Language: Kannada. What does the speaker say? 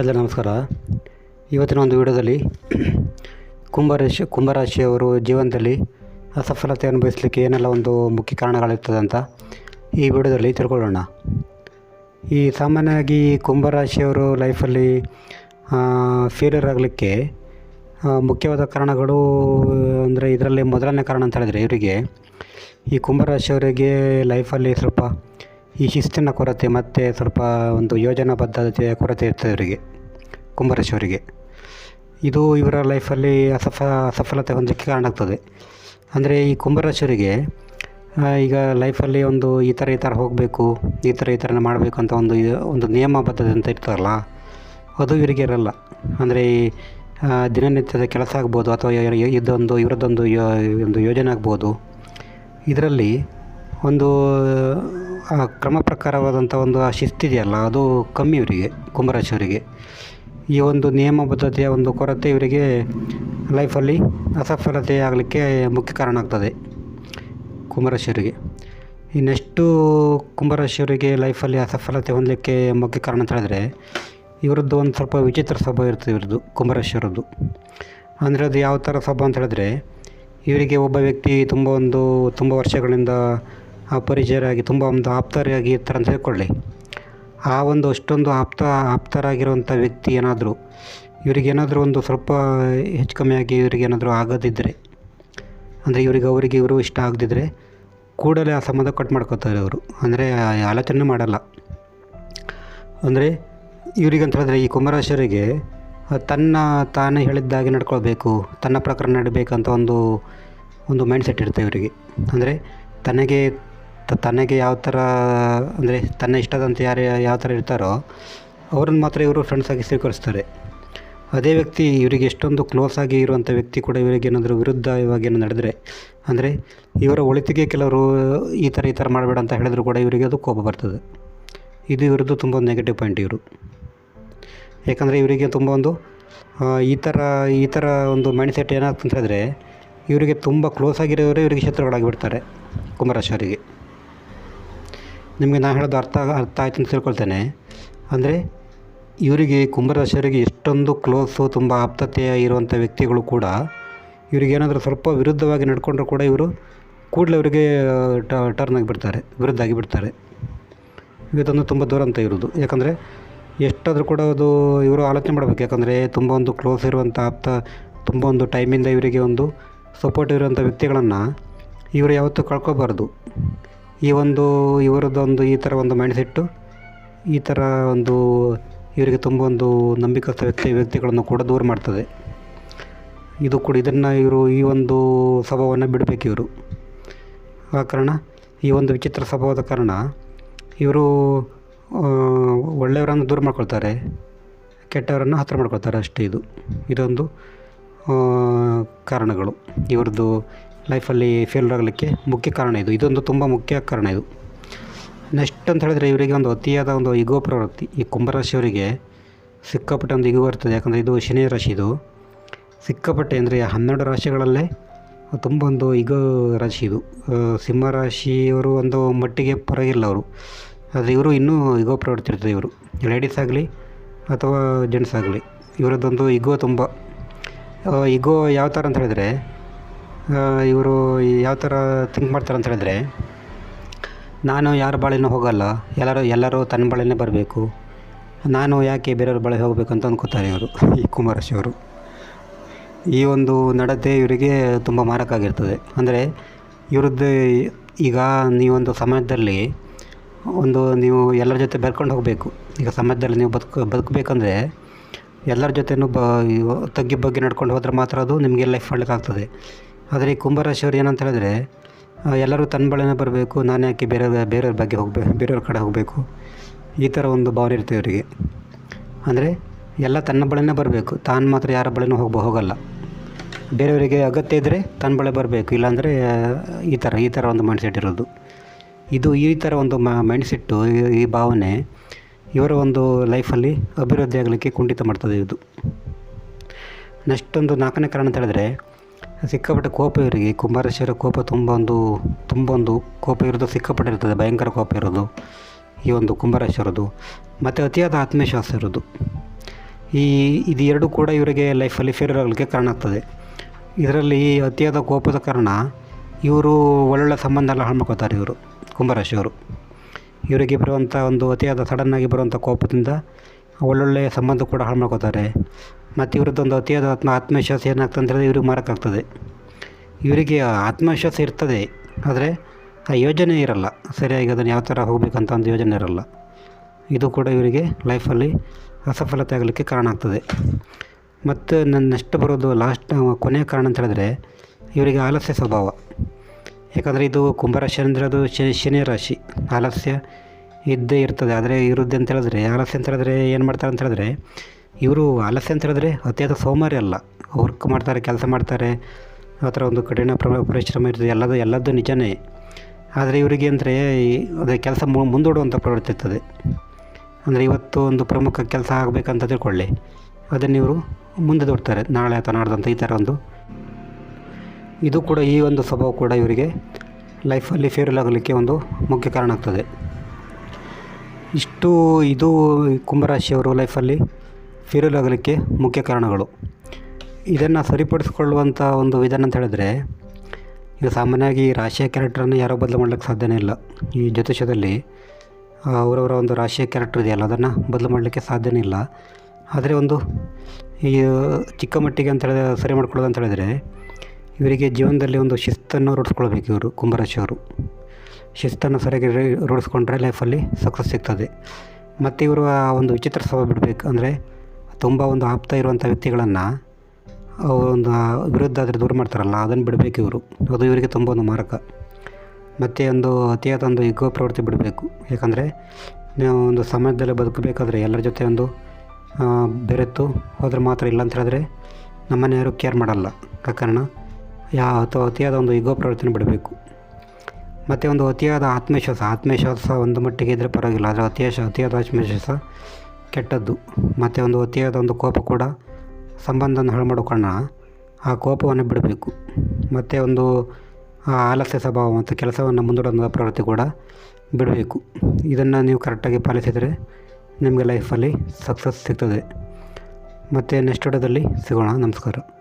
ಎಲ್ಲ ನಮಸ್ಕಾರ. ಇವತ್ತಿನ ಒಂದು ವಿಡಿಯೋದಲ್ಲಿ ಕುಂಭರಾಶಿ, ಕುಂಭರಾಶಿಯವರು ಜೀವನದಲ್ಲಿ ಅಸಫಲತೆ ಅನುಭವಿಸಲಿಕ್ಕೆ ಏನೆಲ್ಲ ಒಂದು ಮುಖ್ಯ ಕಾರಣಗಳಿರ್ತದೆ ಅಂತ ಈ ವಿಡಿಯೋದಲ್ಲಿ ತಿಳ್ಕೊಳ್ಳೋಣ. ಈ ಸಾಮಾನ್ಯವಾಗಿ ಕುಂಭರಾಶಿಯವರು ಲೈಫಲ್ಲಿ ಫೇಲ್ಯೂರ್ ಆಗಲಿಕ್ಕೆ ಮುಖ್ಯವಾದ ಕಾರಣಗಳು ಅಂದರೆ ಇದರಲ್ಲಿ ಮೊದಲನೇ ಕಾರಣ ಅಂತ ಹೇಳಿದರೆ ಇವರಿಗೆ ಈ ಕುಂಭರಾಶಿಯವರಿಗೆ ಲೈಫಲ್ಲಿ ಸ್ವಲ್ಪ ಈ ಶಿಸ್ತಿನ ಕೊರತೆ ಮತ್ತು ಸ್ವಲ್ಪ ಒಂದು ಯೋಜನಾ ಬದ್ಧತೆಯ ಕೊರತೆ ಇರ್ತದೆ ಇವರಿಗೆ ಕುಂಭರಾಶಿಯವರಿಗೆ ಇದು ಇವರ ಲೈಫಲ್ಲಿ ಅಸಫ ಅಸಫಲತೆ ಹೊಂದಲಿಕ್ಕೆ ಕಾರಣ ಆಗ್ತದೆ. ಅಂದರೆ ಈ ಕುಂಭರಾಶಿಯವರಿಗೆ ಆ, ಈಗ ಲೈಫಲ್ಲಿ ಒಂದು ಈ ಥರ ಈ ಥರ ಹೋಗಬೇಕು ಈ ಥರ ಈ ಥರ ಮಾಡಬೇಕು ಅಂತ ಒಂದು ಒಂದು ನಿಯಮಬದ್ಧತೆ ಅಂತ ಇರ್ತಾರಲ್ಲ ಅದು ಇವರಿಗೆ ಇರಲ್ಲ. ಅಂದರೆ ದಿನನಿತ್ಯದ ಕೆಲಸ ಆಗ್ಬೋದು ಅಥವಾ ಇದೊಂದು ಇವರದ್ದೊಂದು ಯೋ- ಒಂದು ಯೋಜನೆ ಆಗ್ಬೋದು. ಇದರಲ್ಲಿ ಒಂದು ಕ್ರಮ ಪ್ರಕಾರವಾದಂಥ ಒಂದು ಆ ಶಿಸ್ತಿದೆಯಲ್ಲ ಅದು ಕಮ್ಮಿ ಇವರಿಗೆ ಕುಂಭರಾಶಿಯವರಿಗೆ ಈ ಒಂದು ನಿಯಮಬದ್ಧತೆಯ ಒಂದು ಕೊರತೆ ಇವರಿಗೆ ಲೈಫಲ್ಲಿ ಅಸಫಲತೆ ಆಗಲಿಕ್ಕೆ ಮುಖ್ಯ ಕಾರಣ ಆಗ್ತದೆ ಕುಂಭರಾಶಿಯವರಿಗೆ ಇನ್ನೆಷ್ಟು ಕುಂಭರಾಶಿಯವರಿಗೆ ಲೈಫಲ್ಲಿ ಅಸಫಲತೆ ಹೊಂದಲಿಕ್ಕೆ ಮುಖ್ಯ ಕಾರಣ ಅಂತ ಹೇಳಿದ್ರೆ, ಇವರದ್ದು ಒಂದು ಸ್ವಲ್ಪ ವಿಚಿತ್ರ ಸ್ವಭಾವ ಇರ್ತದೆ ಇವ್ರದ್ದು ಕುಂಭರಾಶಿಯವರದ್ದು ಅಂದರೆ ಅದು ಯಾವ ಥರ ಸ್ವಭಾವ ಅಂತ ಹೇಳಿದ್ರೆ, ಇವರಿಗೆ ಒಬ್ಬ ವ್ಯಕ್ತಿ ತುಂಬ ಒಂದು, ತುಂಬ ವರ್ಷಗಳಿಂದ ಅಪರಿಚಯರಾಗಿ ತುಂಬ ಒಂದು ಆಪ್ತರಾಗಿ ಇರ್ತಾರೆ ಅಂತ ಹೇಳ್ಕೊಳ್ಳಿ. ಆ ಒಂದು ಅಷ್ಟೊಂದು ಆಪ್ತ ಆಪ್ತರಾಗಿರುವಂಥ ವ್ಯಕ್ತಿ ಏನಾದರೂ ಇವರಿಗೇನಾದರೂ ಒಂದು ಸ್ವಲ್ಪ ಹೆಚ್ಚು ಕಮ್ಮಿ ಆಗಿ ಇವರಿಗೇನಾದರೂ ಆಗದಿದ್ದರೆ ಅಂದರೆ ಇವರಿಗೆ, ಅವರಿಗೆ ಇವರು ಇಷ್ಟ ಆಗದಿದ್ದರೆ ಕೂಡಲೇ ಆ ಸಂಬಂಧ ಕಟ್ ಮಾಡ್ಕೋತಾರೆ ಅವರು. ಅಂದರೆ ಆಲೋಚನೆ ಮಾಡಲ್ಲ. ಅಂದರೆ ಇವರಿಗಂತ ಹೇಳಿದ್ರೆ ಈ ಕುಮಾರಶರಿಗೆ ತನ್ನ ತಾನೇ ಹೇಳಿದ್ದಾಗೆ ನಡ್ಕೊಳ್ಬೇಕು, ತನ್ನ ಪ್ರಕಾರ ನಡಬೇಕಂತ ಒಂದು ಒಂದು ಮೈಂಡ್ ಸೆಟ್ ಇರುತ್ತೆ ಇವರಿಗೆ. ಅಂದರೆ ತನಗೆ ತನಗೆ ಯಾವ ಥರ, ಅಂದರೆ ತನ್ನ ಇಷ್ಟದಂತೆ ಯಾರು, ಯಾವ ಥರ ಇರ್ತಾರೋ, ಅವ್ರನ್ನ ಮಾತ್ರ ಇವರು ಫ್ರೆಂಡ್ಸ್ ಆಗಿ ಸ್ವೀಕರಿಸ್ತಾರೆ. ಅದೇ ವ್ಯಕ್ತಿ ಇವರಿಗೆ ಎಷ್ಟೊಂದು ಕ್ಲೋಸ್ ಆಗಿ ಇರುವಂಥ ವ್ಯಕ್ತಿ ಕೂಡ ಇವರಿಗೆ ಏನಾದರೂ ವಿರುದ್ಧ ಇವಾಗ ನಡೆದರೆ, ಅಂದರೆ ಇವರ ಒಳಿತಿಗೆ ಕೆಲವರು ಈ ಥರ ಈ ಥರ ಮಾಡಬೇಡ ಅಂತ ಹೇಳಿದ್ರು ಕೂಡ ಇವರಿಗೆ ಅದು ಕೋಪ ಬರ್ತದೆ. ಇದು ಇವರದ್ದು ತುಂಬ ನೆಗೆಟಿವ್ ಪಾಯಿಂಟ್ ಇವರು. ಯಾಕಂದರೆ ಇವರಿಗೆ ತುಂಬ ಒಂದು ಈ ಥರ ಈ ಥರ ಒಂದು ಮೈಂಡ್ ಸೆಟ್ ಏನಾಗ್ತಂತ ಹೇಳಿದ್ರೆ, ಇವರಿಗೆ ತುಂಬ ಕ್ಲೋಸ್ ಆಗಿರೋರು ಇವರಿಗೆ ಶತ್ರುಗಳಾಗಿಬಿಡ್ತಾರೆ ಬಿಡ್ತಾರೆ ನಿಮಗೆ ನಾನು ಹೇಳೋದು ಅರ್ಥ ಅರ್ಥ ಆಯ್ತು ಅಂತ ತಿಳ್ಕೊಳ್ತೇನೆ. ಅಂದರೆ ಇವರಿಗೆ ಕುಂಭರಾಶಿಯವರಿಗೆ ಎಷ್ಟೊಂದು ಕ್ಲೋಸು, ತುಂಬ ಆಪ್ತತೆಯ ಇರುವಂಥ ವ್ಯಕ್ತಿಗಳು ಕೂಡ ಇವರಿಗೆ ಏನಾದರೂ ಸ್ವಲ್ಪ ವಿರುದ್ಧವಾಗಿ ನಡ್ಕೊಂಡ್ರೂ ಕೂಡ ಇವರು ಕೂಡಲೇ ಅವರಿಗೆ ಟರ್ನ್ ಆಗಿಬಿಡ್ತಾರೆ ವಿರುದ್ಧ ಆಗಿಬಿಡ್ತಾರೆ ಇದೊಂದು ತುಂಬ ದೂರ ಅಂತ ಇರೋದು ಯಾಕಂದರೆ ಎಷ್ಟಾದರೂ ಕೂಡ ಅದು ಇವರು ಆಲೋಚನೆ ಮಾಡಬೇಕು. ಯಾಕಂದರೆ ತುಂಬ ಒಂದು ಕ್ಲೋಸ್ ಇರುವಂಥ ಆಪ್ತ, ತುಂಬ ಒಂದು ಟೈಮಿಂದ ಇವರಿಗೆ ಒಂದು ಸಪೋರ್ಟ್ ಇರುವಂಥ ವ್ಯಕ್ತಿಗಳನ್ನು ಇವರು ಯಾವತ್ತೂ ಕಳ್ಕೊಬಾರ್ದು. ಈ ಒಂದು ಇವರದ್ದೊಂದು ಈ ಥರ ಒಂದು ಮೈಂಡ್ ಸೆಟ್ಟು ಈ ಥರ ಒಂದು, ಇವರಿಗೆ ತುಂಬ ಒಂದು ನಂಬಿಕಸ್ಥ ವ್ಯಕ್ತಿ, ವ್ಯಕ್ತಿಗಳನ್ನು ಕೂಡ ದೂರ ಮಾಡ್ತದೆ. ಇದು ಕೂಡ ಇದನ್ನು ಇವರು ಈ ಒಂದು ಸ್ವಭಾವವನ್ನು ಬಿಡಬೇಕು ಇವರು. ಆ ಕಾರಣ, ಈ ಒಂದು ವಿಚಿತ್ರ ಸ್ವಭಾವದ ಕಾರಣ, ಇವರು ಒಳ್ಳೆಯವರನ್ನು ದೂರ ಮಾಡ್ಕೊಳ್ತಾರೆ. ಕೆಟ್ಟವರನ್ನು ಹತ್ತಿರ ಮಾಡ್ಕೊಳ್ತಾರೆ ಅಷ್ಟೇ ಇದು. ಇದೊಂದು ಕಾರಣಗಳು. ಇವ್ರದ್ದು ಲೈಫಲ್ಲಿ ಫೇಲ್ ಆಗಲಿಕ್ಕೆ ಮುಖ್ಯ ಕಾರಣ ಇದು. ಇದೊಂದು ತುಂಬ ಮುಖ್ಯ ಕಾರಣ ಇದು. ನೆಕ್ಸ್ಟ್ ಅಂತ ಹೇಳಿದ್ರೆ ಇವರಿಗೆ ಒಂದು ಅತಿಯಾದ ಒಂದು ಇಗೋ ಪ್ರವೃತ್ತಿ. ಈ ಕುಂಭರಾಶಿಯವರಿಗೆ ಸಿಕ್ಕಾಪಟ್ಟೆ ಒಂದು ಇಗೋ ಇರ್ತದೆ. ಯಾಕಂದರೆ ಇದು ಶನಿ ರಾಶಿ ಇದು. ಸಿಕ್ಕಾಪಟ್ಟೆ ಅಂದರೆ ಹನ್ನೆರಡು ರಾಶಿಗಳಲ್ಲೇ ತುಂಬ ಒಂದು ಇಗೋ ರಾಶಿ ಇದು. ಸಿಂಹ ರಾಶಿಯವರು ಒಂದು ಮಟ್ಟಿಗೆ ಪರವಾಗಿಲ್ಲ ಅವರು. ಆದರೆ ಇವರು ಇನ್ನೂ ಇಗೋ ಪ್ರವೃತ್ತಿ ಇರ್ತದೆ ಇವರು. ಲೇಡೀಸ್ ಆಗಲಿ ಅಥವಾ ಜೆಂಟ್ಸ್ ಆಗಲಿ, ಇವರದ್ದೊಂದು ಇಗೋ ತುಂಬ. ಇಗೋ ಯಾವ ಥರ ಅಂತ ಹೇಳಿದ್ರೆ ಇವರು ಯಾವ ಥರ ಥಿಂಕ್ ಮಾಡ್ತಾರೆ ಅಂತ ಹೇಳಿದ್ರೆ, ನಾನು ಯಾರ ಬಾಳೆನೂ ಹೋಗಲ್ಲ, ಎಲ್ಲರೂ ಎಲ್ಲರೂ ತನ್ನ ಬಾಳೆನೇ ಬರಬೇಕು. ನಾನು ಯಾಕೆ ಬೇರೆಯವ್ರ ಬಾಳೆ ಹೋಗಬೇಕು ಅಂತ ಅಂದ್ಕೋತಾರೆ ಇವರು, ಈ ಕುಮಾರಶಿವರು ಈ ಒಂದು ನಡತೆ ಇವರಿಗೆ ತುಂಬ ಮಾರಕ ಆಗಿರ್ತದೆ. ಅಂದರೆ ಇವ್ರದ್ದು ಈಗ ನೀವೊಂದು ಸಮಾಜದಲ್ಲಿ ಒಂದು ನೀವು ಎಲ್ಲರ ಜೊತೆ ಬೆರ್ಕೊಂಡು ಹೋಗಬೇಕು. ಈಗ ಸಮಾಜದಲ್ಲಿ ನೀವು ಬದುಕು, ಬದುಕಬೇಕಂದ್ರೆ ಎಲ್ಲರ ಜೊತೆನೂ ಬ ತಗ್ಗಿ ಬಗ್ಗೆ ನಡ್ಕೊಂಡು ಹೋದ್ರೆ ಮಾತ್ರ ಅದು ನಿಮಗೆ ಲೈಫ್ ಮಾಡ್ಲಿಕ್ಕಾಗ್ತದೆ. ಆದರೆ ಈ ಕುಂಭರಾಶಿಯವ್ರು ಏನಂತ ಹೇಳಿದ್ರೆ ಎಲ್ಲರೂ ತನ್ನ ಬಳಿನೇ ಬರಬೇಕು, ನಾನು ಯಾಕೆ ಬೇರೆ, ಬೇರೆಯವ್ರ ಬಗ್ಗೆ ಹೋಗಬೇಕು ಬೇರೆಯವ್ರ ಕಡೆ ಹೋಗಬೇಕು. ಈ ಥರ ಒಂದು ಭಾವನೆ ಇರುತ್ತೆ ಇವರಿಗೆ. ಅಂದರೆ ಎಲ್ಲ ತನ್ನ ಬಳಿನೇ ಬರಬೇಕು, ತಾನು ಮಾತ್ರ ಯಾರ ಬಳಿನೂ ಹೋಗ್ಬೋ, ಹೋಗಲ್ಲ. ಬೇರೆಯವರಿಗೆ ಅಗತ್ಯ ಇದ್ದರೆ ತನ್ನ ಬಳಿ ಬರಬೇಕು, ಇಲ್ಲಾಂದರೆ ಈ ಥರ ಈ ಥರ ಒಂದು ಮೈಂಡ್ ಸೆಟ್ ಇರೋದು. ಇದು ಈ ಥರ ಒಂದು ಮೈಂಡ್ ಸೆಟ್ಟು ಈ- ಈ ಭಾವನೆ ಇವರ ಒಂದು ಲೈಫಲ್ಲಿ ಅಭಿವೃದ್ಧಿ ಆಗಲಿಕ್ಕೆ ಕುಂಠಿತ ಮಾಡ್ತದೆ ಇದು. ನೆಕ್ಸ್ಟ್ ಒಂದು ನಾಲ್ಕನೇ ಕಾರಣ ಅಂತ ಹೇಳಿದ್ರೆ ಸಿಕ್ಕಾಪಟ್ಟೆ ಕೋಪ ಇವರಿಗೆ. ಕುಂಬಾರೇಶ್ವರ ಕೋಪ ತುಂಬ ಒಂದು ತುಂಬ ಒಂದು ಕೋಪ ಇರೋದು, ಸಿಕ್ಕಾಪಟ್ಟೆ ಇರ್ತದೆ, ಭಯಂಕರ ಕೋಪ ಇರೋದು ಈ ಒಂದು ಕುಂಬಾರೇಶ್ವರದ್ದು ಮತ್ತು ಅತಿಯಾದ ಆತ್ಮವಿಶ್ವಾಸ ಇರೋದು. ಈ, ಇದು ಎರಡು ಕೂಡ ಇವರಿಗೆ ಲೈಫಲ್ಲಿ ಫೇರ್ ಆಗಲಿಕ್ಕೆ ಕಾರಣ ಆಗ್ತದೆ. ಇದರಲ್ಲಿ ಅತಿಯಾದ ಕೋಪದ ಕಾರಣ ಇವರು ಒಳ್ಳೊಳ್ಳೆ ಸಂಬಂಧ ಎಲ್ಲ ಹಾಳು ಇವರು ಕುಂಬಾರೇಶ್ವರು ಇವರಿಗೆ ಬರುವಂಥ ಒಂದು ಅತಿಯಾದ ಸಡನ್ನಾಗಿ ಬರುವಂಥ ಕೋಪದಿಂದ ಒಳ್ಳೊಳ್ಳೆ ಸಂಬಂಧ ಕೂಡ ಹಾಳು ಮಾಡ್ಕೋತಾರೆ. ಮತ್ತು ಇವ್ರದ್ದೊಂದು ಅತಿಯಾದ ಆತ್ಮ ಆತ್ಮವಿಶ್ವಾಸ ಏನಾಗ್ತದೆ ಅಂತ ಹೇಳಿದ್ರೆ ಇವ್ರಿಗೆ ಮಾರಕ್ಕಾಗ್ತದೆ. ಇವರಿಗೆ ಆತ್ಮವಿಶ್ವಾಸ ಇರ್ತದೆ, ಆದರೆ ಆ ಯೋಜನೆ ಇರಲ್ಲ. ಸರಿಯಾಗಿ ಅದನ್ನು ಯಾವ ಥರ ಹೋಗಬೇಕಂತ ಒಂದು ಯೋಜನೆ ಇರಲ್ಲ. ಇದು ಕೂಡ ಇವರಿಗೆ ಲೈಫಲ್ಲಿ ಅಸಫಲತೆ ಆಗಲಿಕ್ಕೆ ಕಾರಣ ಆಗ್ತದೆ. ಮತ್ತು ನನ್ನ ನೆಕ್ಸ್ಟ್ ಬರೋದು ಲಾಸ್ಟ್ ಕೊನೆಯ ಕಾರಣ ಅಂತ ಹೇಳಿದ್ರೆ ಇವರಿಗೆ ಆಲಸ್ಯ ಸ್ವಭಾವ. ಯಾಕಂದರೆ ಇದು ಕುಂಭರಾಶಿ ಅಂದರೆ ಅದು ಶನಿ ಶನಿ ರಾಶಿ. ಆಲಸ್ಯ ಇದ್ದೇ ಇರ್ತದೆ. ಆದರೆ ಇರುತ್ತೆ ಅಂತ ಹೇಳಿದ್ರೆ, ಆಲಸ್ಯ ಅಂತ ಹೇಳಿದ್ರೆ ಏನು ಮಾಡ್ತಾರೆ ಅಂತ ಹೇಳಿದ್ರೆ, ಇವರು ಆಲಸ್ಯ ಅಂತ ಹೇಳಿದ್ರೆ ಅತಿಯಾದ ಸೋಮಾರಿ ಅಲ್ಲ. ವರ್ಕ್ ಮಾಡ್ತಾರೆ, ಕೆಲಸ ಮಾಡ್ತಾರೆ ಆ ಥರ ಒಂದು ಕಠಿಣ ಪ್ರ, ಪರಿಶ್ರಮ ಇರ್ತದೆ. ಎಲ್ಲದು, ಎಲ್ಲದ್ದು ನಿಜನೇ. ಆದರೆ ಇವರಿಗೆ ಅಂದರೆ ಅದೇ ಕೆಲಸ ಮುಂದೂಡುವಂಥ ಪ್ರವೃತ್ತಿ ಇರ್ತದೆ. ಅಂದರೆ ಇವತ್ತು ಒಂದು ಪ್ರಮುಖ ಕೆಲಸ ಆಗಬೇಕಂತ ತಿಳ್ಕೊಳ್ಳಿ. ಅದನ್ನು ಇವರು ಮುಂದೆ ದೊಡ್ತಾರೆ. ನಾಳೆ ಅಥವಾ ನಾಡ್ದಂತ ಈ ಥರ ಒಂದು. ಇದು ಕೂಡ ಈ ಒಂದು ಸ್ವಭಾವ ಕೂಡ ಇವರಿಗೆ ಲೈಫಲ್ಲಿ ಫೇಲ್ ಆಗಲಿಕ್ಕೆ ಒಂದು ಮುಖ್ಯ ಕಾರಣ ಆಗ್ತದೆ. ಇಷ್ಟು ಇದು ಕುಂಭರಾಶಿಯವರು ಲೈಫಲ್ಲಿ ಫೇಲ್ ಆಗಲಿಕ್ಕೆ ಮುಖ್ಯ ಕಾರಣಗಳು. ಇದನ್ನು ಸರಿಪಡಿಸ್ಕೊಳ್ಳುವಂಥ ಒಂದು ವಿಧಾನ ಅಂತ ಹೇಳಿದ್ರೆ, ಈಗ ಸಾಮಾನ್ಯವಾಗಿ ರಾಶಿಯ ಕ್ಯಾರೆಕ್ಟ್ರನ್ನು ಯಾರೋ ಬದಲು ಮಾಡಲಿಕ್ಕೆ ಸಾಧ್ಯನೇ ಇಲ್ಲ. ಈ ಜ್ಯೋತಿಷದಲ್ಲಿ ಅವರವರ ಒಂದು ರಾಶಿಯ ಕ್ಯಾರೆಕ್ಟರ್ ಇದೆಯಲ್ಲ, ಅದನ್ನು ಬದಲು ಮಾಡಲಿಕ್ಕೆ ಸಾಧ್ಯನೇ ಇಲ್ಲ. ಆದರೆ ಒಂದು ಈ ಚಿಕ್ಕ ಮಟ್ಟಿಗೆ ಅಂತ ಹೇಳಿದ್ರೆ, ಸರಿ ಮಾಡ್ಕೊಳ್ಳೋದು ಅಂತ ಹೇಳಿದರೆ, ಇವರಿಗೆ ಜೀವನದಲ್ಲಿ ಒಂದು ಶಿಸ್ತನ್ನು ರೂಢಿಸ್ಕೊಳ್ಬೇಕು ಇವರು, ಕುಂಭರಾಶಿಯವರು. ಶಿಸ್ತನ್ನು ಸರಿಯಾಗಿ ರೂಢಿಸ್ಕೊಂಡ್ರೆ ಲೈಫಲ್ಲಿ ಸಕ್ಸಸ್ ಸಿಗ್ತದೆ. ಮತ್ತು ಇವರು ಆ ಒಂದು ವಿಚಿತ್ರ ಸ್ವಭಾವ ಬಿಡಬೇಕು ಅಂದರೆ ತುಂಬ ಒಂದು ಆಪ್ತ ಇರುವಂಥ ವ್ಯಕ್ತಿಗಳನ್ನು ಒಂದು ವಿರುದ್ಧ ಆದರೆ ದೂರ ಮಾಡ್ತಾರಲ್ಲ, ಅದನ್ನು ಬಿಡಬೇಕು ಇವರು. ಅದು ಇವರಿಗೆ ತುಂಬ ಒಂದು ಮಾರಕ. ಮತ್ತು ಒಂದು ಅತಿಯಾದ ಒಂದು ಇಗೋ ಪ್ರವೃತ್ತಿ ಬಿಡಬೇಕು. ಯಾಕಂದರೆ ನಾವು ಒಂದು ಸಮಾಜದಲ್ಲಿ ಬದುಕಬೇಕಾದ್ರೆ ಎಲ್ಲರ ಜೊತೆ ಒಂದು ಬೆರೆತು ಹೋದರೆ ಮಾತ್ರ ಇಲ್ಲ ಅಂತ ಹೇಳಿದ್ರೆ ನಮ್ಮನ್ನು ಕೇರ್ ಮಾಡಲ್ಲ. ಕಾರಣ ಯಾವ ಅಥವಾ ಅತಿಯಾದ ಒಂದು ಇಗೋ ಪ್ರವೃತ್ತಿನ ಬಿಡಬೇಕು. ಮತ್ತು ಒಂದು ಅತಿಯಾದ ಆತ್ಮವಿಶ್ವಾಸ ಆತ್ಮವಿಶ್ವಾಸ ಒಂದು ಮಟ್ಟಿಗೆ ಇದ್ದರೆ ಪರವಾಗಿಲ್ಲ, ಆದರೆ ಅತಿಯಾಶ ಅತಿಯಾದ ಆತ್ಮವಿಶ್ವಾಸ ಕೆಟ್ಟದ್ದು. ಮತ್ತು ಒಂದು ಅತಿಯಾದ ಒಂದು ಕೋಪ ಕೂಡ ಸಂಬಂಧವನ್ನು ಹಾಳು ಮಾಡೋ ಕಾರಣ ಆ ಕೋಪವನ್ನು ಬಿಡಬೇಕು. ಮತ್ತು ಒಂದು ಆಲಸ್ಯ ಸ್ವಭಾವ ಮತ್ತು ಕೆಲಸವನ್ನು ಮುಂದೂಡೋ ಪ್ರವೃತ್ತಿ ಕೂಡ ಬಿಡಬೇಕು. ಇದನ್ನು ನೀವು ಕರೆಕ್ಟಾಗಿ ಪಾಲಿಸಿದರೆ ನಿಮಗೆ ಲೈಫಲ್ಲಿ ಸಕ್ಸಸ್ ಸಿಗ್ತದೆ. ಮತ್ತು ನೆಕ್ಸ್ಟ್ ವಿಡಿಯೋದಲ್ಲಿ ಸಿಗೋಣ. ನಮಸ್ಕಾರ.